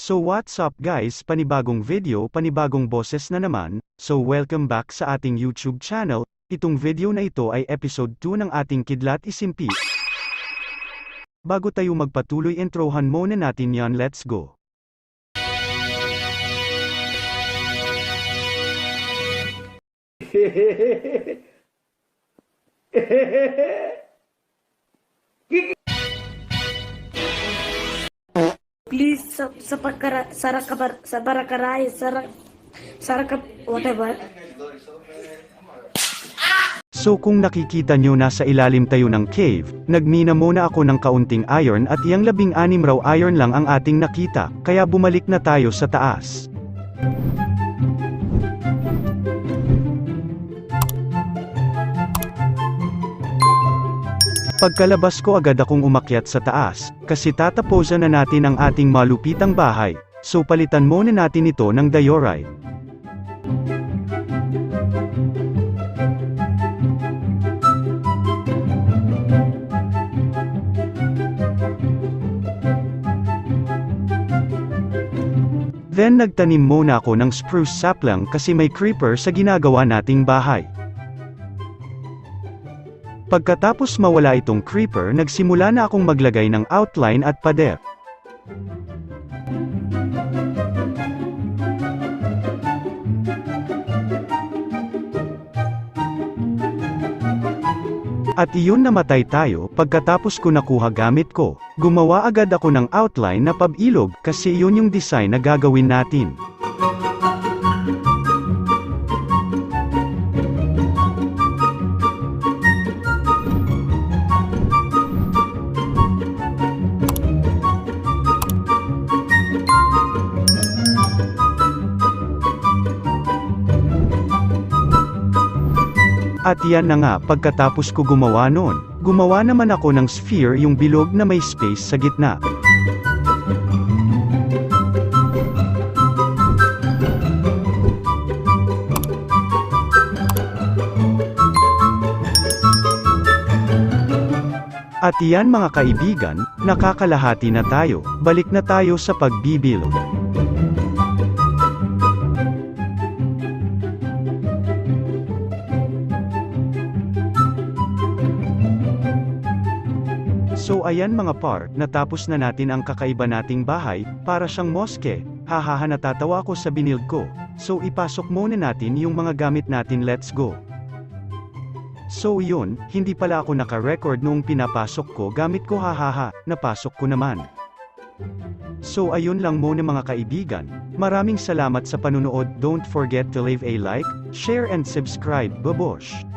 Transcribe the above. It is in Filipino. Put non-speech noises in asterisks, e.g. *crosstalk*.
So what's up guys, panibagong video, panibagong boses na naman, so welcome back sa ating YouTube channel, itong video na ito ay episode 2 ng ating Kidlat Isimpi. Bago tayo magpatuloy introhan muna natin yan let's go. *laughs* Please, sa, sa, pagkara, sarakabar, sa barakaray, sarak, sarakap, whatever. So kung nakikita nyo nasa ilalim tayo ng cave, nagmina muna ako ng kaunting iron at iyang labing anim raw iron lang ang ating nakita, kaya bumalik na tayo sa taas. Pagkalabas ko agad akong umakyat sa taas, kasi tatapusan na natin ang ating malupitang bahay, so palitan muna natin ito ng diorite. Then nagtanim muna ako ng spruce sapling kasi may creeper sa ginagawa nating bahay. Pagkatapos mawala itong creeper nagsimula na akong maglagay ng outline at pader. At iyon namatay tayo, pagkatapos ko nakuha gamit ko, gumawa agad ako ng outline na pabilog kasi iyon yung design na gagawin natin. At yan na nga pagkatapos ko gumawa nun, gumawa naman ako ng sphere yung bilog na may space sa gitna. At iyan mga kaibigan, nakakalahati na tayo, balik na tayo sa pagbibilog. So ayan mga par, natapos na natin ang kakaiba nating bahay, para siyang moske, hahaha natatawa ako sa binild ko, so ipasok muna natin yung mga gamit natin let's go. So yun, hindi pala ako naka-record noong pinapasok ko gamit ko hahaha, napasok ko naman. So ayun lang muna mga kaibigan, maraming salamat sa panunood, don't forget to leave a like, share and subscribe, babosh!